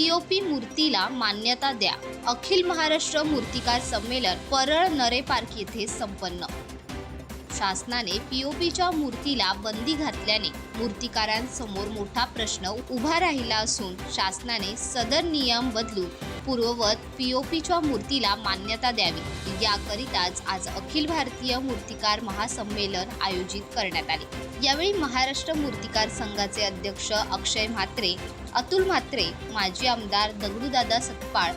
POP मूर्तीला मान्यता द्या. अखिल महाराष्ट्र मूर्तिकार संमेलन परळ नरे पार्क येथे संपन्न. शासनाने पीओपीच्या मूर्तीला बंदी घातल्याने मूर्तिकारांसमोर मोठा प्रश्न उभा राहिला असून शासनाने सदर नियम बदलून पूर्ववत पीओपीच्या मूर्तीला मान्यता द्यावी. याकरिताच आज अखिल भारतीय मूर्तिकार महासंमेलन आयोजित करण्यात आले. यावेळी महाराष्ट्र मूर्तिकार संघाचे अध्यक्ष अक्षय म्हात्रे अतुल म्हात्रे माजी आमदार दगडूदादा सतपाळ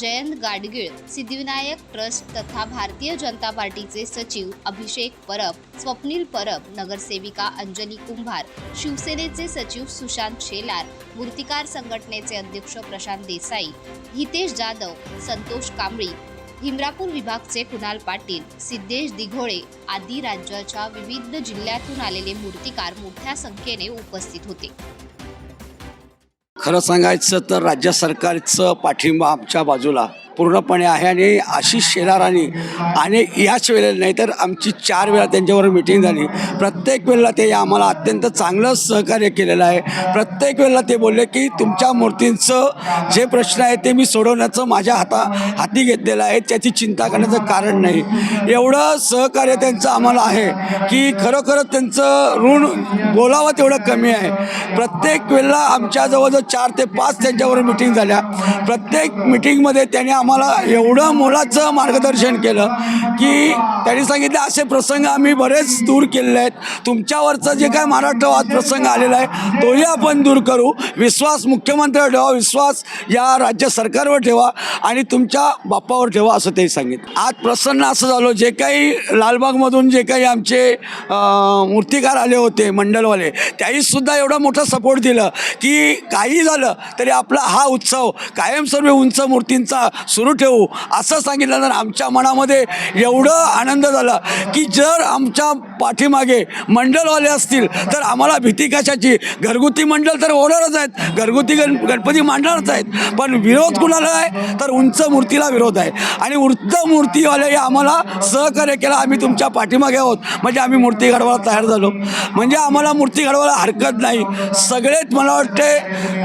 जयंत गाडगीळ सिद्धिविनायक ट्रस्ट तथा भारतीय जनता पार्टीचे सचिव अभिषेक परब स्वप्नील परब नगरसेविका अंजली कुंभार शिवसेनेचे सचिव सुशांत शेलार मूर्तिकार संघटनेचे अध्यक्ष प्रशांत देसाई हितेश जाधव संतोष कांबळी हिमरापूर विभागचे कुणाल पाटील सिद्धेश दिघोळे आदी राज्याच्या विविध जिल्ह्यातून आलेले मूर्तिकार मोठ्या संख्येने उपस्थित होते. खरं सांगायचं तर राज्य सरकारचं पाठिंबा आमच्या बाजूला. पूर्णपणे आहे आणि आशिष शेलारांनी आणि याच वेळेला नाही तर आमची चार वेळा त्यांच्यावर मिटिंग झाली. प्रत्येक वेळेला ते आम्हाला अत्यंत चांगलं सहकार्य केलेलं आहे. प्रत्येक वेळेला ते बोलले की तुमच्या मूर्तींचं जे प्रश्न आहे ते मी सोडवण्याचं माझ्या हाता हाती घेतलेलं आहे. त्याची चिंता करण्याचं कारण नाही. एवढं सहकार्य त्यांचं आम्हाला आहे की खरोखरच त्यांचं ऋण बोलावं तेवढं कमी आहे. प्रत्येक वेळेला आमच्या जवळजवळ चार ते पाच त्यांच्यावर मिटिंग झाल्या. प्रत्येक मिटिंगमध्ये त्यांनी आम्हाला एवढं मोलाचं मार्गदर्शन केलं की त्यांनी सांगितलं असे प्रसंग आम्ही बरेच दूर केलेले आहेत. तुमच्यावरचं जे काय महाराष्ट्रवाद प्रसंग आलेला आहे तोही आपण दूर करू. विश्वास मुख्यमंत्र्यावर ठेवा. विश्वास या राज्य सरकारवर ठेवा आणि तुमच्या बाप्पावर ठेवा असं ते सांगितलं. आज प्रसन्न असं झालं. जे काही लालबागमधून जे काही आमचे मूर्तिकार आले होते मंडलवाले त्याही सुद्धा एवढा मोठा सपोर्ट दिलं की काही झालं तरी आपला हा उत्सव कायमस्वरूपी उंच मूर्तींचा सुरू ठेवू. असं सांगितलं तर आमच्या मनामध्ये एवढं आनंद झाला की जर आमच्या पाठीमागे मंडळवाले असतील तर आम्हाला भीती कशाची? घरगुती मंडळ तर होणारच आहेत. घरगुती गण गणपती मांडणारच आहेत. पण विरोध कुणाला आहे? तर उंच मूर्तीला विरोध आहे. आणि उंच मूर्तीवाले आम्हाला सहकार्य केला. आम्ही तुमच्या पाठीमागे आहोत. म्हणजे आम्ही मूर्ती घडवायला तयार झालो. म्हणजे आम्हाला मूर्ती घडवायला हरकत नाही. सगळेच मला वाटते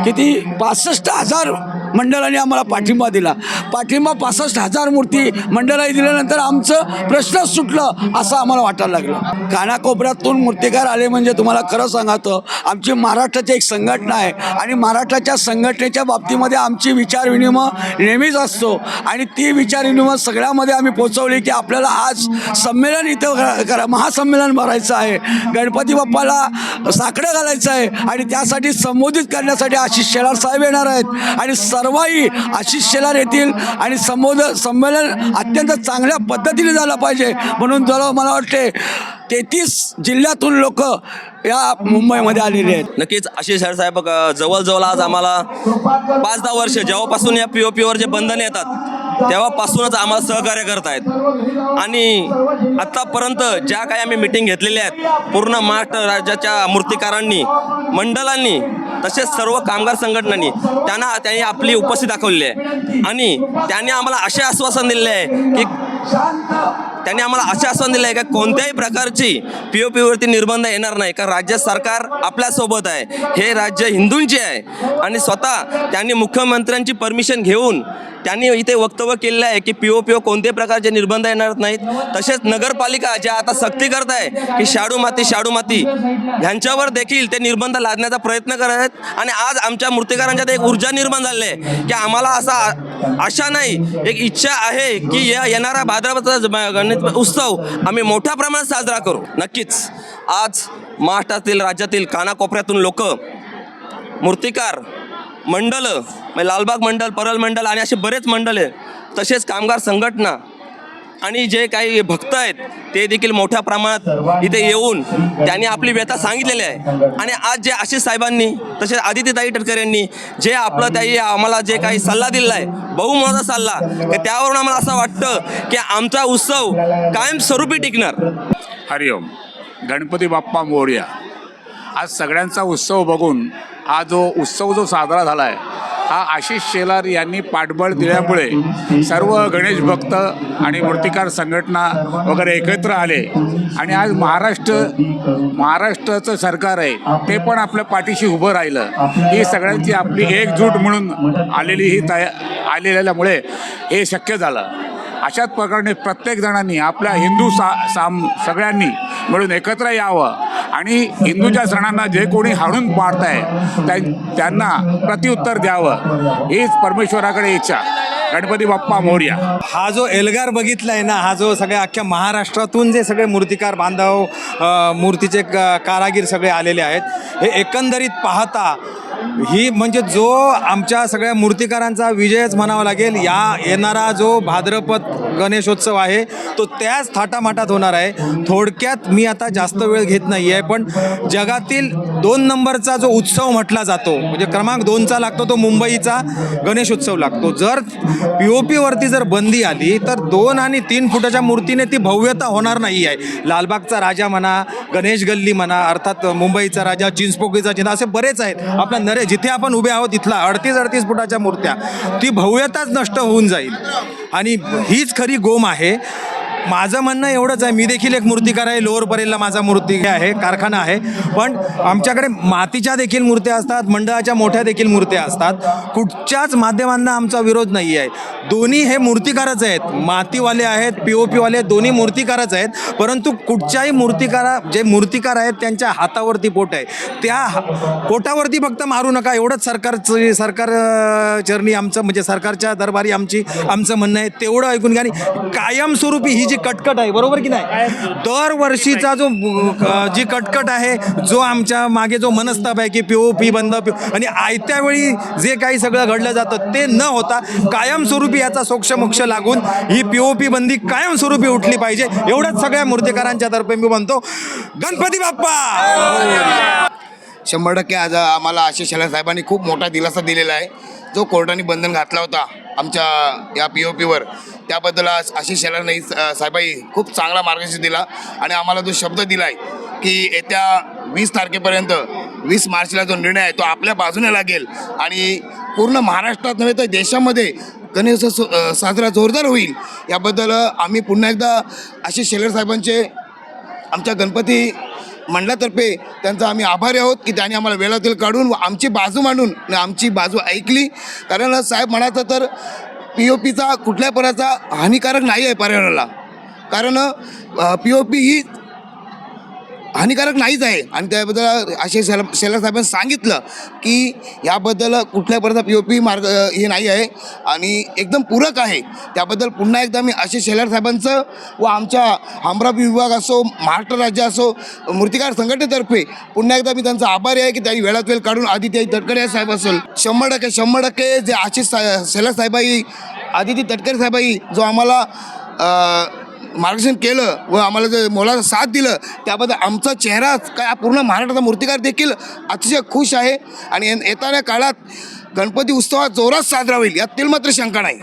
किती पासष्ट हजार मंडळाने आम्हाला पाठिंबा दिला. पाठिंबा पासष्ट हजार मूर्ती मंडळाने दिल्यानंतर आमचं प्रश्नच सुटलं असं आम्हाला वाटायला लागलं. कानाकोपऱ्यातून मूर्तिकार आले म्हणजे तुम्हाला खरं सांगातं आमची महाराष्ट्राची एक संघटना आहे आणि महाराष्ट्राच्या संघटनेच्या बाबतीमध्ये आमची विचार विनिमय नेहमीच असतो आणि ती विचारविनिमय सगळ्यामध्ये आम्ही पोचवली की आपल्याला आज संमेलन इथं करा- महासंमेलन भरायचं आहे. गणपती बाप्पाला साकडं घालायचं आहे आणि त्यासाठी संबोधित करण्यासाठी आशिष शेलार साहेब येणार आहेत आणि स कारवाई आशिष शेलार येतील आणि संबोध संमेलन अत्यंत चांगल्या पद्धतीने झालं पाहिजे. म्हणून जरा मला वाटते तेहतीस जिल्ह्यातून लोक या मुंबईमध्ये आलेले आहेत. नक्कीच आशिष सरसाहेब जवळजवळ आज आम्हाला पाच दहा वर्ष जेव्हापासून या पी ओ पीवर जे बंधन येतात तेव्हापासूनच आम्हाला सहकार्य करत आहेत आणि आत्तापर्यंत ज्या काही आम्ही मिटिंग घेतलेल्या आहेत पूर्ण महाराष्ट्र राज्याच्या मूर्तिकारांनी मंडळांनी तसेच सर्व कामगार संघटनांनी त्यांना त्यांनी आपली उपस्थिती दाखवलेली आहे. आणि त्यांनी आम्हाला असे आश्वासन दिलेले आहे की त्यांनी आम्हाला आश्वासन दिलं आहे का कोणत्याही प्रकारची पी ओ पीवरती निर्बंध येणार नाही. कारण राज्य सरकार आपल्यासोबत आहे. हे राज्य हिंदूंचे आहे. आणि स्वतः त्यांनी मुख्यमंत्र्यांची परमिशन घेऊन त्यांनी इथे वक्तव्य केलेलं आहे की पी ओ पी ओ कोणत्याही प्रकारचे निर्बंध येणार नाहीत. तसेच नगरपालिका ज्या आता सक्ती करत आहे की शाडू माती शाडू माती ह्यांच्यावर देखील ते निर्बंध लादण्याचा प्रयत्न करत आहेत. आणि आज आमच्या मूर्तिकारांच्यात एक ऊर्जा निर्माण झाली आहे. की आम्हाला असा आशा नाही एक इच्छा आहे की या येणारा भाद्रपदाचा गणेश उत्सव आम्ही मोठ्या प्रमाणात साजरा करू. नक्कीच. आज महाराष्ट्रातील राज्यातील कानाकोपऱ्यातून लोक मूर्तिकार मंडलं म्हणजे लालबाग मंडल परल मंडल आणि असे बरेच मंडळ आहे तसेच कामगार संघटना आणि जे काही भक्त आहेत ते देखील मोठ्या प्रमाणात इथे येऊन त्यांनी आपली व्यथा सांगितलेली आहे. आणि आज जे आशिष साहेबांनी तसेच आदित्यताई टटकर यांनी जे आपलं त्याही आम्हाला जे काही सल्ला दिलेला आहे बहुमोलाचा सल्ला त्यावरून आम्हाला असं वाटतं की आमचा उत्सव कायमस्वरूपी टिकणार. हरिओम गणपती बाप्पा मोर्या. आज सगळ्यांचा उत्सव बघून हा जो उत्सव जो साजरा झाला आहे हा आशिष शेलार यांनी पाठबळ दिल्यामुळे सर्व गणेश भक्त आणि मूर्तिकार संघटना वगैरे एकत्र आले. आणि आज महाराष्ट्र महाराष्ट्राचं सरकार आहे ते पण आपल्या पाठीशी उभं राहिलं. ही सगळ्यांची आपली एकजूट म्हणून आलेली ही तया आलेल्यामुळे हे शक्य झालं. अशाच प्रकारे प्रत्येक जणांनी आपल्या हिंदू सा साम सगळ्यांनी मिळून एकत्र यावं. आणि हिंदूच्या सणांना जे कोणी हाणून पाडताय त्या त्यांना प्रत्युत्तर द्यावं हीच परमेश्वराकडे इच्छा. गणपती बाप्पा मोर्या. हा जो एल्गार बघितला आहे ना हा जो सगळ्या अख्ख्या महाराष्ट्रातून जे सगळे मूर्तिकार बांधव मूर्तीचे क- कारागीर सगळे आलेले आहेत हे एकंदरीत पाहता ही म्हणजे जो आमच्या सगळ्या मूर्तिकारांचा विजयच म्हणावा लागेल या येणारा जो भाद्रपद गणेशोत्सव आहे तो त्याच थाटामाटात होणार आहे. थोडक्यात मी आता जास्त वेळ घेत नाही आहे पण जगातील दोन नंबरचा जो उत्सव म्हटला जातो म्हणजे क्रमांक दोनचा लागतो तो मुंबईचा गणेशोत्सव लागतो. जर पी ओ पीवरती जर बंदी आली तर दोन आणि तीन फुटाच्या मूर्तीने ती भव्यता होणार नाही आहे लालबागचा राजा म्हणा गणेश गल्ली म्हणा अर्थात मुंबईचा राजा चिंचपोकीचा चिन्ह असे बरेच आहेत. आपल्या नरे जिथे आपण उभे आहोत इथला अडतीस अडतीस फुटाच्या मूर्त्या ती भव्यताच नष्ट होऊन जाईल. आणि हीच खरी गोम आहे. माझं म्हणणं एवढंच आहे. मी देखील एक मूर्तिकार आहे. लोअर परेलला माझा मूर्ती आहे. कारखाना आहे. पण आमच्याकडे मातीच्या देखील मूर्त्या असतात. मंडळाच्या मोठ्या देखील मूर्त्या असतात. कुठच्याच माध्यमांना आमचा विरोध नाही आहे. दोन्ही हे मूर्तिकारच आहेत. मातीवाले आहेत पी ओ पीवाले दोन्ही मूर्तिकारच आहेत. परंतु कुठच्याही मूर्तिकारा जे मूर्तिकार आहेत त्यांच्या हातावरती पोट आहे. त्या हा- पोटावरती फक्त मारू नका. एवढंच सरकारचं सरकार चरणी आमचं म्हणजे सरकारच्या दरबारी आमची आमचं म्हणणं आहे. तेवढं ऐकून घ्या आणि कायमस्वरूपी ही जी कटकट आहे बरोबर की नाही? दरवर्षीचा जो जी कटकट आहे जो आमच्या मागे जो मनस्ताप आहे की पिओ पी बंद पिओ आणि आयत्या वेळी जे काही सगळं घडलं जातं ते न होता कायमस्वरूपी याचा सोक्षमोक्ष लागून ही पीओपी पी बंदी कायमस्वरूपी उठली पाहिजे एवढंच सगळ्या मूर्तीकारांच्या तर्फे मी म्हणतो गणपती बाप्पा! शंभर टक्के आज आम्हाला आशिष शेलार साहेबांनी खूप मोठा दिलासा दिलेला आहे. जो कोर्टाने बंधन घातला होता आमच्या या पी ओ पीवर त्याबद्दल आशिष याला नाही साहेबाई खूप चांगला मार्गदर्शन दिला आणि आम्हाला जो शब्द दिला आहे की येत्या वीस तारखेपर्यंत वीस मार्चला जो निर्णय आहे तो आपल्या बाजूने लागेल आणि पूर्ण महाराष्ट्रात नव्हे तर देशामध्ये गणेश साजरा जोरदार होईल. याबद्दल आम्ही पुन्हा एकदा आशिष शेलर साहेबांचे आमच्या गणपती मंडळातर्फे त्यांचा आम्ही आभारी आहोत की त्यांनी आम्हाला वेळातील काढून आमची बाजू मांडून आमची बाजू ऐकली. कारण साहेब म्हणायचं तर पी ओ पीचा कुठल्या प्रकारचा हानिकारक नाही आहे पर्यावरणाला. कारण पी ओ पी ही हानिकारक नाहीच आहे. आणि त्याबद्दल असे शेला शेलार साहेबांनी सांगितलं की याबद्दल कुठल्या प्रकारचा पी ओ पी मार्ग हे नाही आहे. आणि एकदम पूरक आहे. त्याबद्दल पुन्हा एकदा मी असे शेलार साहेबांचं व आमच्या अमरावती विभाग असो महाराष्ट्र राज्य असो मूर्तिकार संघटनेतर्फे पुन्हा एकदा मी त्यांचा आभारी आहे की त्यांनी वेळात वेळ काढून आदित्य तटकरे साहेब असेल. शंभर टक्के शंभर टक्के जे आशिष सा शेलार साहेबाई आदिती तटकरे साहेबाई जो आम्हाला मार्गदर्शन केलं व आम्हाला जे मोलाचा साथ दिलं त्याबद्दल आमचा चेहराच काय पूर्ण महाराष्ट्राचा मूर्तिकार देखील अतिशय खुश आहे. आणि येणाऱ्या काळात गणपती उत्सवात जोरात साजरा होईल यातील मात्र शंका नाही.